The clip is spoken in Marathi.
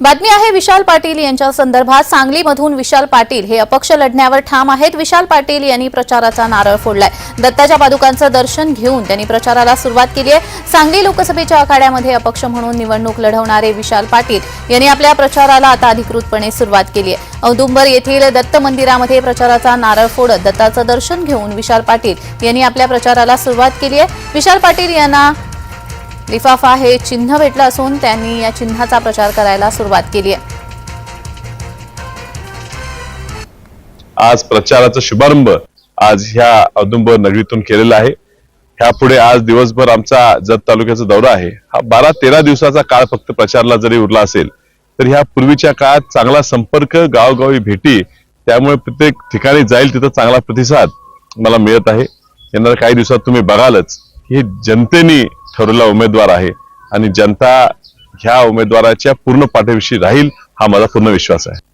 बातमी आहे विशाल पाटील यांच्या संदर्भात सांगलीमधून विशाल पाटील हे अपक्ष लढण्यावर ठाम आहेत. विशाल पाटील यांनी प्रचाराचा नारळ फोडलाय. दत्ताच्या पादुकांचं दर्शन घेऊन त्यांनी प्रचाराला सुरुवात केली आहे. सांगली लोकसभेच्या आखाड्यामध्ये अपक्ष म्हणून निवडणूक लढवणारे विशाल पाटील यांनी आपल्या प्रचाराला आता अधिकृतपणे सुरुवात केली आहे. औदुंबर येथील दत्त मंदिरामध्ये प्रचाराचा नारळ फोडत दत्ताचं दर्शन घेऊन विशाल पाटील यांनी आपल्या प्रचाराला सुरुवात केली आहे. विशाल पाटील यांना लिफाफा हे चिन्ह भेटलं असून त्यांनी या चिन्हाचा प्रचार करायला सुरुवात केली आहे. आज प्रचाराचा शुभारंभ आज ह्या औदुंबर नगरीतून केलेला आहे. ह्यापुढे आज दिवसभर आमचा जत तालुक्याचा दौरा आहे. हा बारा तेरा दिवसाचा काळ फक्त प्रचारला जरी उरला असेल तर ह्या पूर्वीच्या काळात चांगला संपर्क गावगावी भेटी त्यामुळे प्रत्येक ठिकाणी जाईल तिथं चांगला प्रतिसाद मला मिळत आहे. येणाऱ्या काही दिवसात तुम्ही बघालच. की जनतेने ठरवलेला उमेदवार आहे. आणि जनता ह्या उमेदवाराच्या पूर्ण पाठीविषयी राहील हा माझा पूर्ण विश्वास आहे.